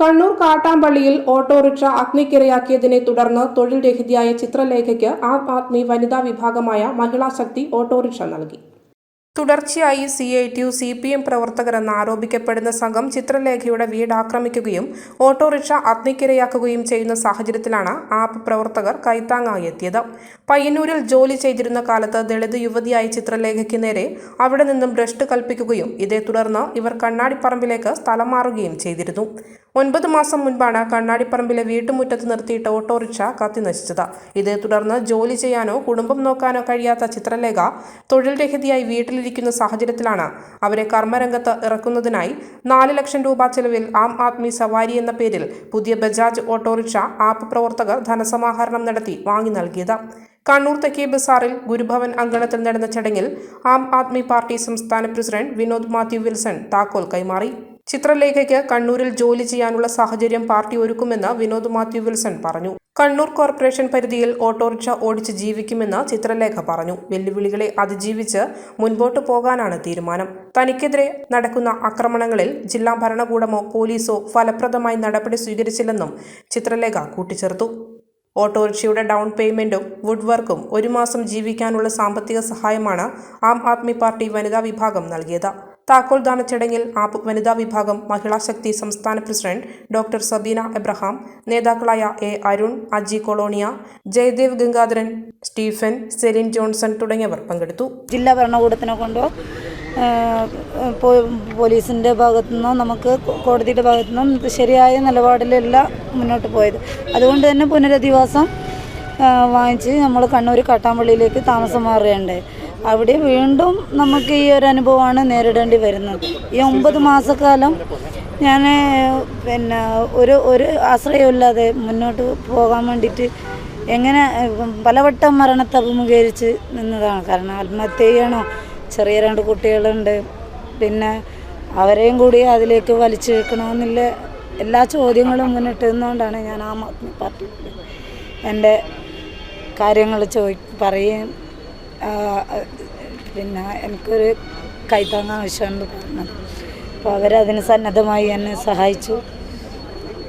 Kannur കാട്ടാമ്പള്ളിയിൽ autorickshaw അഗ്നിക്കിരയാക്കിയതിനെ തുടർന്ന് തൊഴിൽ രഹിതയായ ചിത്രലേഖയ്ക്ക് ആം ആദ്മി വനിതാ വിഭാഗമായ മഹിളാശക്തി ഓട്ടോറിക്ഷ നൽകി. തുടർച്ചയായി C I T U C P M പ്രവർത്തകരെന്ന് ആരോപിക്കപ്പെടുന്ന സംഘം ചിത്രലേഖയുടെ വീട് ആക്രമിക്കുകയും ഓട്ടോറിക്ഷ അഗ്നിക്കിരയാക്കുകയും ചെയ്യുന്ന സാഹചര്യത്തിലാണ് ആപ്പ് പ്രവർത്തകർ കൈത്താങ്ങായി എത്തിയത്. പയ്യന്നൂരിൽ ജോലി ചെയ്തിരുന്ന കാലത്ത് ദളിത് യുവതിയായ ചിത്രലേഖയ്ക്ക് നേരെ അവിടെ നിന്നും ഭ്രഷ്ട് കൽപ്പിക്കുകയും ഇതേ തുടർന്ന് ഇവർ കണ്ണാടിപ്പറമ്പിലേക്ക് സ്ഥലം മാറുകയും ചെയ്തിരുന്നു. ഒൻപത് മാസം മുൻപാണ് കണ്ണാടിപ്പറമ്പിലെ വീട്ടുമുറ്റത്ത് നിർത്തിയിട്ട ഓട്ടോറിക്ഷ കത്തിനശിച്ചത്. ഇതേ തുടർന്ന് ജോലി ചെയ്യാനോ കുടുംബം നോക്കാനോ കഴിയാത്ത ചിത്രലേഖ തൊഴിൽ രഹിതയായി വീട്ടിലിരിക്കുന്ന സാഹചര്യത്തിലാണ് അവരെ കർമ്മരംഗത്ത് ഇറക്കുന്നതിനായി നാല് ലക്ഷം രൂപ ചെലവിൽ ആം ആദ്മി സവാരി എന്ന പേരിൽ പുതിയ ബജാജ് ഓട്ടോറിക്ഷ ആപ്പ് പ്രവർത്തകർ ധനസമാഹരണം നടത്തി വാങ്ങി നൽകിയത്. കണ്ണൂർ തെക്കേ ബസാറിൽ ഗുരുഭവൻ അങ്കണത്തിൽ നടന്ന ചടങ്ങിൽ ആം ആദ്മി പാർട്ടി സംസ്ഥാന പ്രസിഡന്റ് വിനോദ് മാത്യു വിൽസൺ താക്കോൽ കൈമാറി. ചിത്രലേഖയ്ക്ക് കണ്ണൂരിൽ ജോലി ചെയ്യാനുള്ള സാഹചര്യം പാർട്ടി ഒരുക്കുമെന്ന് വിനോദ് മാത്യു വിൽസൺ പറഞ്ഞു. കണ്ണൂർ കോർപ്പറേഷൻ പരിധിയിൽ ഓട്ടോറിക്ഷ ഓടിച്ച് ജീവിക്കുമെന്ന് ചിത്രലേഖ പറഞ്ഞു. വെല്ലുവിളികളെ അതിജീവിച്ച് മുൻപോട്ട് പോകാനാണ് തീരുമാനം. തനിക്കെതിരെ നടക്കുന്ന ആക്രമണങ്ങളിൽ ജില്ലാ ഭരണകൂടമോ പോലീസോ ഫലപ്രദമായി നടപടി സ്വീകരിച്ചില്ലെന്നും ചിത്രലേഖ കൂട്ടിച്ചേർത്തു. ഓട്ടോറിക്ഷയുടെ ഡൗൺ പേയ്മെന്റും വുഡ് വർക്കും ഒരു മാസം ജീവിക്കാനുള്ള സാമ്പത്തിക സഹായമാണ് ആം ആദ്മി പാർട്ടി വനിതാ വിഭാഗം നൽകിയത്. താക്കോൽദാന ചടങ്ങിൽ ആപ്പ് വനിതാ വിഭാഗം മഹിളാ ശക്തി സംസ്ഥാന പ്രസിഡന്റ് ഡോക്ടർ സബീന എബ്രഹാം നേതാക്കളായ എ അരുൺ അജി കൊളോണിയ ജയദേവ് ഗംഗാധരൻ സ്റ്റീഫൻ സെലിൻ ജോൺസൺ തുടങ്ങിയവർ പങ്കെടുത്തു. ജില്ലാ ഭരണകൂടത്തിനെ കൊണ്ടോ പോലീസിന്റെ ഭാഗത്തു നിന്നോ നമുക്ക് കോടതിയുടെ ഭാഗത്തു നിന്നും ഇത് ശരിയായ നിലപാടിലല്ല മുന്നോട്ട് പോയത്. അതുകൊണ്ട് തന്നെ പുനരധിവാസം വാങ്ങിച്ച് നമ്മൾ കണ്ണൂർ കാട്ടാമ്പള്ളിയിലേക്ക് താമസം മാറുകയുണ്ടായി. അവിടെ വീണ്ടും നമുക്ക് ഈ ഒരു അനുഭവമാണ് നേരിടേണ്ടി വരുന്നത്. ഈ ഒമ്പത് മാസക്കാലം ഞാൻ പിന്നെ ഒരു ഒരു ആശ്രയമില്ലാതെ മുന്നോട്ട് പോകാൻ വേണ്ടിയിട്ട് എങ്ങനെ പലവട്ടം മരണത്തെ അഭിമുഖീകരിച്ച് നിന്നതാണ്. കാരണം ആത്മഹത്യ ചെയ്യണോ? ചെറിയ രണ്ട് കുട്ടികളുണ്ട്. പിന്നെ അവരെയും കൂടി അതിലേക്ക് വലിച്ചു വെക്കണമെന്നില്ല എല്ലാ ചോദ്യങ്ങളും മുന്നിട്ട് നിന്നുകൊണ്ടാണ് ഞാൻ ആ ആദ്മി പാർട്ടിയിൽ എന്റെ കാര്യങ്ങൾ ചോദി പറയുകയും പിന്നെ എനിക്കൊരു കൈത്താങ്ങ ആവശ്യമുണ്ട് പറഞ്ഞത് അപ്പോൾ അവരതിന് സന്നദ്ധമായി എന്നെ സഹായിച്ചു.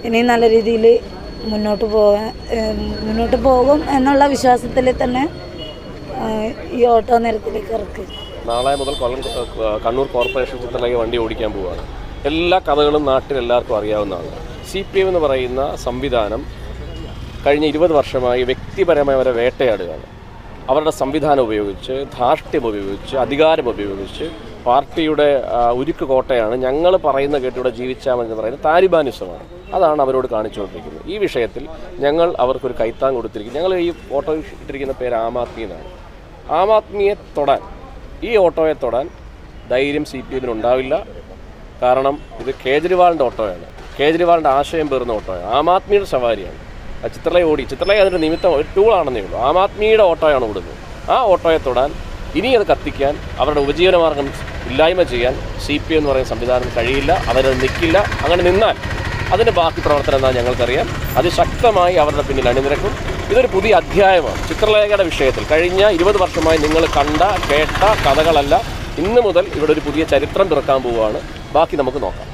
ഇനി നല്ല രീതിയിൽ മുന്നോട്ട് പോകാൻ മുന്നോട്ട് പോകും എന്നുള്ള വിശ്വാസത്തിൽ തന്നെ ഈ ഓട്ടോ നിരത്തിലേക്ക് ഇറക്കി നാളെ മുതൽ കണ്ണൂർ കോർപ്പറേഷൻ ചിത്രത്തിലേക്ക് വണ്ടി ഓടിക്കാൻ പോവുകയാണ് എല്ലാ കഥകളും നാട്ടിൽ എല്ലാവർക്കും അറിയാവുന്നതാണ്. സി പി എം എന്ന് പറയുന്ന സംവിധാനം കഴിഞ്ഞ ഇരുപത് വർഷമായി വ്യക്തിപരമായ അവരെ വേട്ടയാടുകയാണ്. അവരുടെ സംവിധാനം ഉപയോഗിച്ച് ധാർഷ്ട്യം ഉപയോഗിച്ച് അധികാരം ഉപയോഗിച്ച് പാർട്ടിയുടെ ഉരുക്ക് കോട്ടയാണ് ഞങ്ങൾ പറയുന്ന കേട്ടിവിടെ ജീവിച്ചാൽ മതി എന്ന് പറയുന്നത് താലിബാനിസമാണ്. അതാണ് അവരോട് കാണിച്ചുകൊണ്ടിരിക്കുന്നത്. ഈ വിഷയത്തിൽ ഞങ്ങൾ അവർക്കൊരു കൈത്താങ് കൊടുത്തിരിക്കും ഞങ്ങൾ ഈ ഓട്ടോ ഇട്ടിരിക്കുന്ന പേര് ആം ആദ്മി എന്നാണ്. ആം ആദ്മിയെ തൊടാൻ ഈ ഓട്ടോയെ തൊടാൻ ധൈര്യം സി പി എമ്മിന് ഉണ്ടാവില്ല. കാരണം ഇത് കേജ്രിവാളിന്റെ ഓട്ടോയാണ്. കേജ്രിവാളിന്റെ ആശയം പേർന്ന ഓട്ടോയാണ്. ആം ആദ്മിയുടെ സവാരിയാണ്. ചിത്രലയ ഓടി. ചിത്രലയ അതിന്റെ നിമിത്തം ഒരു ടൂളാണെന്നേ ഉള്ളൂ. ആം ആദ്മിയുടെ ഓട്ടോയാണ് ഓടുന്നത്. ആ ഓട്ടോയെ തൊടാൻ ഇനി അത് കത്തിക്കാൻ അവരുടെ ഉപജീവനമാർഗം ഇല്ലായ്മ ചെയ്യാൻ സി പി എന്ന് പറയുന്ന സംവിധാനം കഴിയില്ല. അവരത് നിൽക്കില്ല. അങ്ങനെ നിന്നാൽ അതിന്റെ ബാക്കി പ്രവർത്തനം എന്താ ഞങ്ങൾക്കറിയാം. അതിശക്തമായി അവരുടെ പിന്നിൽ അണിനിരക്കും. ഇതൊരു പുതിയ അധ്യായമാണ്. ചിത്രലേഖയുടെ വിഷയത്തിൽ കഴിഞ്ഞ ഇരുപത് വർഷമായി നിങ്ങൾ കണ്ട കേട്ട കഥകളല്ല. ഇന്ന് മുതൽ ഇവിടെ ഒരു പുതിയ ചരിത്രം തുറക്കാൻ പോവുകയാണ്. ബാക്കി നമുക്ക് നോക്കാം.